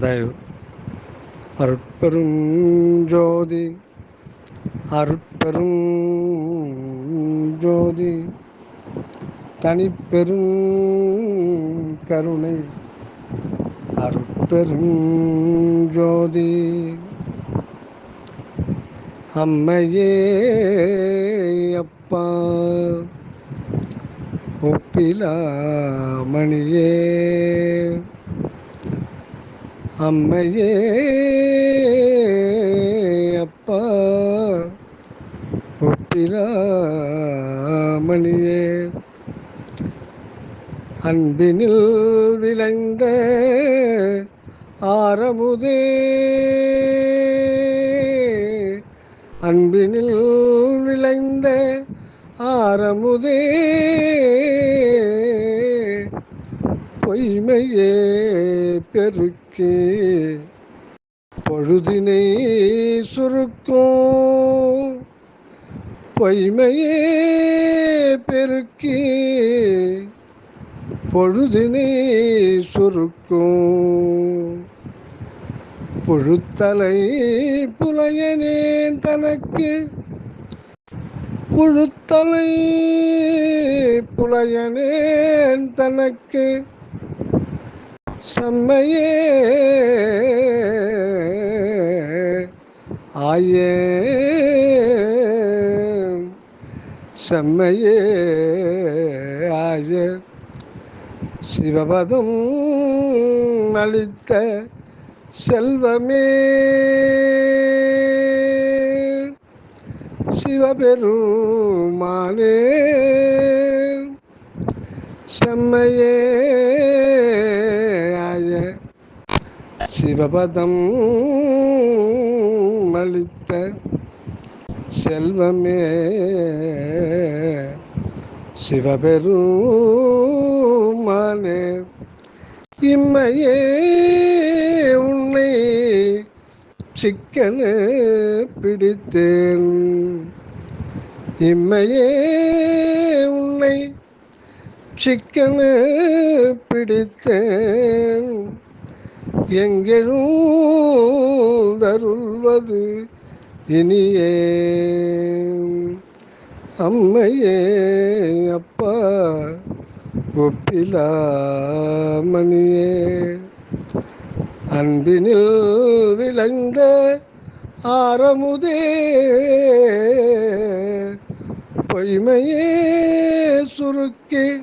தயவு அருட்பெரும் ஜோதி அருட்பெரும் ஜோதி தனிப்பெரும் கருணை அருட்பெரும் ஜோதி அம்மையே அப்பா ஒப்பிலாமணியே அம்மையே அப்பா ஒப்பிலாமணியே அன்பினில் விளைந்த ஆரமுதே. அன்பினில் விளைந்த ஆரமுதே. பொய்மையே பெருக்கி பொழுதினை சுருக்கும். பொய்மையே பெருக்கி பொழுதினை சுருக்கும். புழுத்தலை புலையனேன் தனக்கு புழுத்தலை புலையனேன் தனக்கு. செம்மையே. ஆயே. செம்மையே. ஆய. சிவபதம் அளித்த செல்வமே. சிவபெருமானே. செம்மையே. சிவபதம் அளித்த செல்வமே சிவபெருமானே இம்மையே உன்னை சிக்கனு பிடித்தேன். இம்மையே உன்னை சிக்கனு பிடித்தேன். எங்கெழுந்தருள்வது இனியே? அம்மையே அப்பா ஒப்பிலாமணியே. அன்பினில் விளைந்த ஆரமுதே பொய்மையே சுருக்கி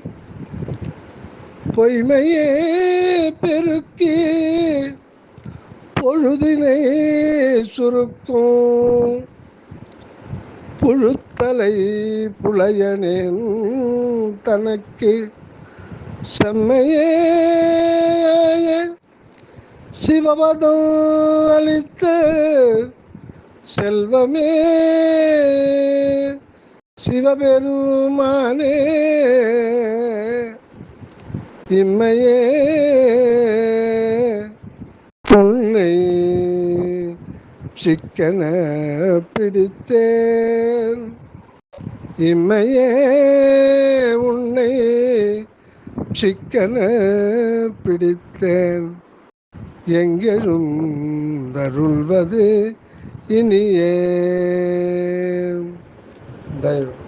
பொய்மையே பெருக்கி பொழுதினை சுருக்கும். புழுத்தலை புலையனேன் தனக்கு செம்மையே சிவபதம் அளித்த செல்வமே. சிவபெருமானே இம்மையே. உன்னை சிக்கன பிடித்தேன். இம்மையே உன்னை சிக்கன பிடித்தேன். எங்கெழும் தருள்வது இனியே. தயவு.